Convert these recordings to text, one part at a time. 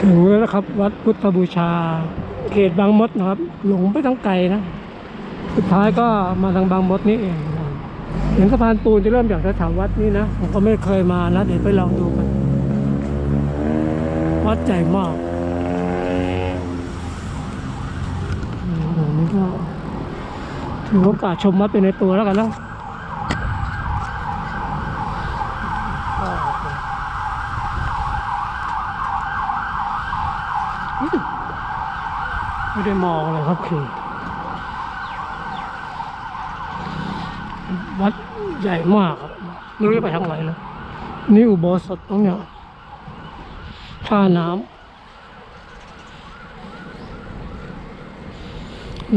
ถึงแล้วนะครับ วัดพุทธบูชา เขตบางมดนะครับ หลงไปทั้งไกลนะ สุดท้ายก็มาทางบางมดนี่เองเห็นสะพานปูนจะเริ่มจากแถววัดนี่นะผมก็ไม่เคยมานะเดี๋ยวไปลองดูกันวัดใหญ่มากอืมตรงนี้ก็ถือโอกาสชมวัดไปในตัวแล้วกันเนาะอืม ไม่ได้มองเลยครับคือวัดใหญ่มากครับไม่รู้จะไปทางไหนเลยนี่อุโบสถตรงเนี้ยท่าน้ำ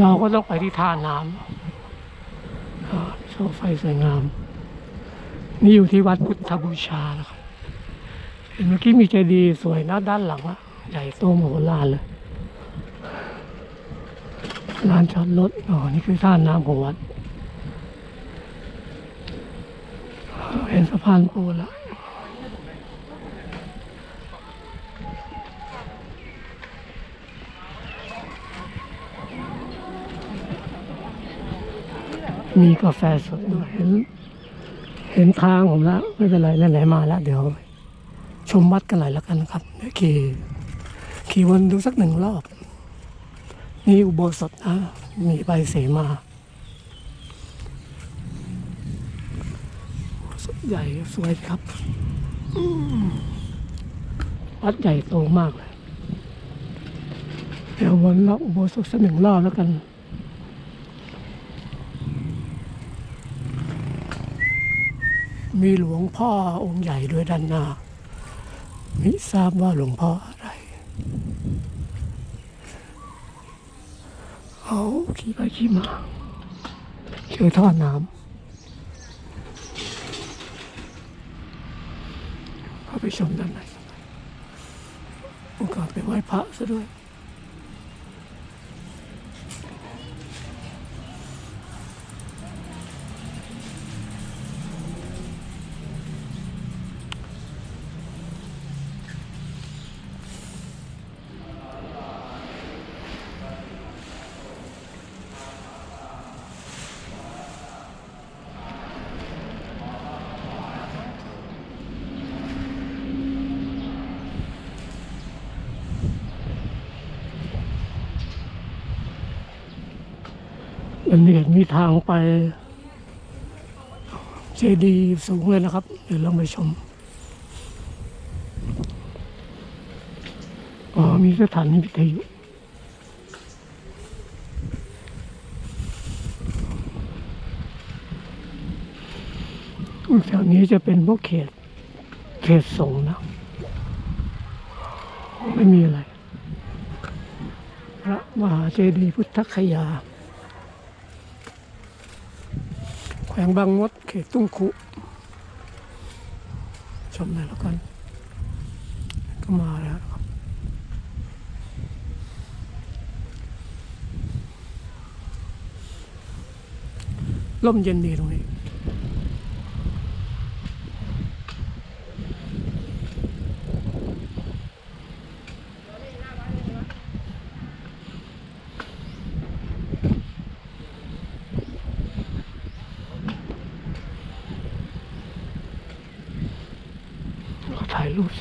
เราก็ต้องไปที่ท่าน้ำโซไฟสวยงาม นี่อยู่ที่วัดพุทธบูชานะครับเห็นเมื่อกี้มีเจดีย์สวยนะด้านหลังอะใหญ่โตมโหฬารเลย ลานจอดรถ อ๋อ นี่คือท่าน้ำของวัด เห็นสะพานปูแล้วมีกาแฟสดด้วยเห็น เห็นทางผมแล้วไม่เป็นไรไหนๆมาแล้ว เดี๋ยว ชมวัดกันหน่อยแล้วกันครับเดี๋ยวขี่ขี่วนดูสักหนึ่งรอบ นี่อุโบสถนะมีใบเสมาใหญ่สวยครับอัดใหญ่โตมากเลยเดี๋ยววนรอบอุโบสถสักหนึ่งรอบแล้วกันมีหลวงพ่อองค์ใหญ่ด้วยด้านหน้าไม่ทราบว่าหลวงพ่ออะไร เอาขี่ไปขี่มาเจอท่อน้ำเข้าไปชมด้านในโอกาสไปไหว้พระซะด้วย อันเห็นมีทางไปเจดีย์สูงเลยนะครับ เดี๋ยวลองไปชม อ๋อ มีสถานีวิทยุแถวนี้จะเป็นพวกเขต เขตสงนะ ไม่มีอะไร พระมหาเจดีย์พุทธคยา แข วงบางมดเขตตุ้งคุ ชมหน่อยแล้วกัน ก็มาแล้วครับร่มเย็นดีตรงนี้ ถ่ายรูป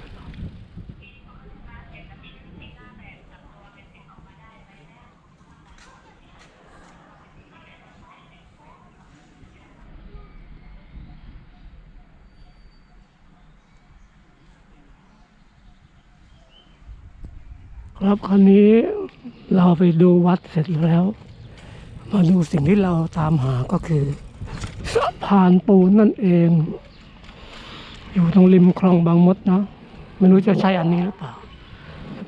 ครับคราวนี้เราไปดูวัดเสร็จแล้ว มาดูสิ่งที่เราตามหาก็คือสะพานปูนนั่นเอง อยู่ตรงริมคลองบางมดเนาะไม่รู้จะใช่อันนี้หรือเปล่า